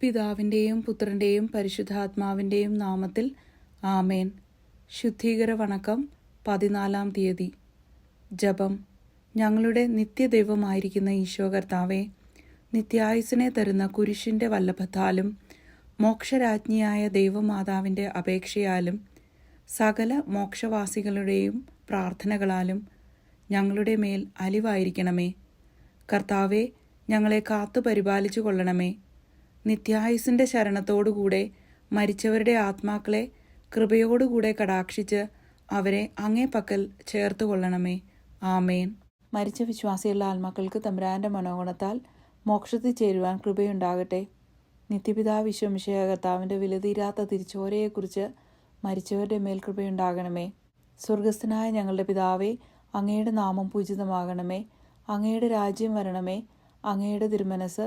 പിതാവിന്റെയും പുത്രന്റെയും പരിശുദ്ധാത്മാവിന്റെയും നാമത്തിൽ ആമേൻ. ശുദ്ധീകര വണക്കം പതിനാലാം തീയതി. ജപം. ഞങ്ങളുടെ നിത്യദൈവമായിരിക്കുന്ന ഈശോ കർത്താവെ നിത്യായുസിനെ തരുന്ന കുരിശിന്റെ വല്ലഭത്താലും മോക്ഷരാജ്ഞിയായ ദൈവമാതാവിന്റെ അപേക്ഷയാലും സകല മോക്ഷവാസികളുടെയും പ്രാർത്ഥനകളാലും ഞങ്ങളുടെ മേൽ അലിവായിരിക്കണമേ. കർത്താവെ ഞങ്ങളെ കാത്തു പരിപാലിച്ചു കൊള്ളണമേ നിത്യായുസിന്റെ ശരണത്തോടുകൂടെ മരിച്ചവരുടെ ആത്മാക്കളെ കൃപയോടുകൂടെ കടാക്ഷിച്ച് അവരെ അങ്ങേ പക്കൽ ചേർത്ത് കൊള്ളണമേ ആമേൻ. മരിച്ച വിശ്വാസിയുള്ള ആത്മാക്കൾക്ക് തമ്പുരാന്റെ മനോഗുണത്താൽ മോക്ഷത്തിൽ ചേരുവാൻ കൃപയുണ്ടാകട്ടെ. നിത്യപിതാ വിശ്വമിഷയ കർത്താവിന്റെ വിലതീരാത്ത തിരിച്ചോരയെക്കുറിച്ച് മരിച്ചവരുടെ മേൽ കൃപയുണ്ടാകണമേ. സ്വർഗസ്ഥനായ ഞങ്ങളുടെ പിതാവേ അങ്ങയുടെ നാമം പൂജിതമാകണമേ. അങ്ങയുടെ രാജ്യം വരണമേ. അങ്ങയുടെ തിരുമനസ്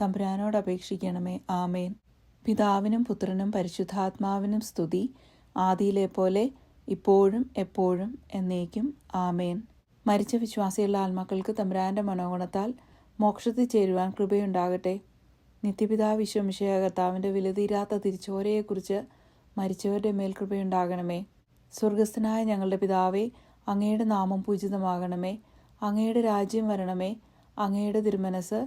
തമ്പുരാനോട് അപേക്ഷിക്കണമേ. ആമേൻ. പിതാവിനും പുത്രനും പരിശുദ്ധാത്മാവിനും സ്തുതി. ആദിയിലെ പോലെ ഇപ്പോഴും എപ്പോഴും എന്നേക്കും. ആമേൻ. മരിച്ച വിശ്വാസിയുള്ള ആത്മാക്കൾക്ക് തമ്പുരാന്റെ മനോഗുണത്താൽ മോക്ഷത്തിൽ ചേരുവാൻ കൃപയുണ്ടാകട്ടെ. നിത്യപിതാവ് വിശ്വമിഷയ കർത്താവിന്റെ വിലതീരാത്ത തിരിച്ചോരയെക്കുറിച്ച് മരിച്ചവരുടെ മേൽ കൃപയുണ്ടാകണമേ. സ്വർഗസ്ഥനായ ഞങ്ങളുടെ പിതാവേ അങ്ങയുടെ നാമം പൂജിതമാകണമേ. അങ്ങയുടെ രാജ്യം വരണമേ. അങ്ങയുടെ തിരുമനസ്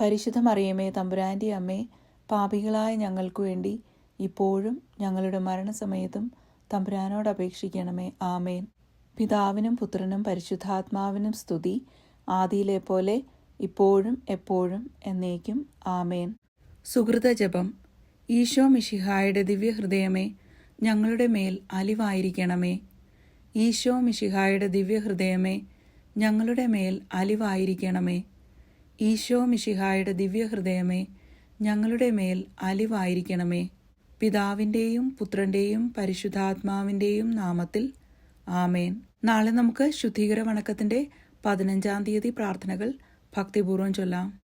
പരിശുദ്ധ മറിയമേ തമ്പുരാന്റെ അമ്മേ പാപികളായ ഞങ്ങൾക്കു വേണ്ടി ഇപ്പോഴും ഞങ്ങളുടെ മരണസമയത്തും തമ്പുരാനോട് അപേക്ഷിക്കണമേ. ആമേൻ. പിതാവിനും പുത്രനും പരിശുദ്ധാത്മാവിനും സ്തുതി. ആദിയിലെ പോലെ ഇപ്പോഴും എപ്പോഴും എന്നേക്കും. ആമേൻ. സുഹൃത ജപം ഈശോ മിഷിഹായുടെ ദിവ്യഹൃദയമേ ഞങ്ങളുടെ മേൽ അലിവായിരിക്കണമേ. ഈശോ മിഷിഹായുടെ ദിവ്യഹൃദയമേ ഞങ്ങളുടെ മേൽ അലിവായിരിക്കണമേ. ഈശോ മിഷിഹായുടെ ദിവ്യഹൃദയമേ ഞങ്ങളുടെ മേൽ അലിവായിരിക്കണമേ. പിതാവിന്റെയും പുത്രന്റെയും പരിശുദ്ധാത്മാവിന്റെയും നാമത്തിൽ ആമേൻ. നാളെ നമുക്ക് ശുദ്ധീകര വണക്കത്തിന്റെ പതിനഞ്ചാം തീയതി പ്രാർത്ഥനകൾ ഭക്തിപൂർവം ചൊല്ലാം.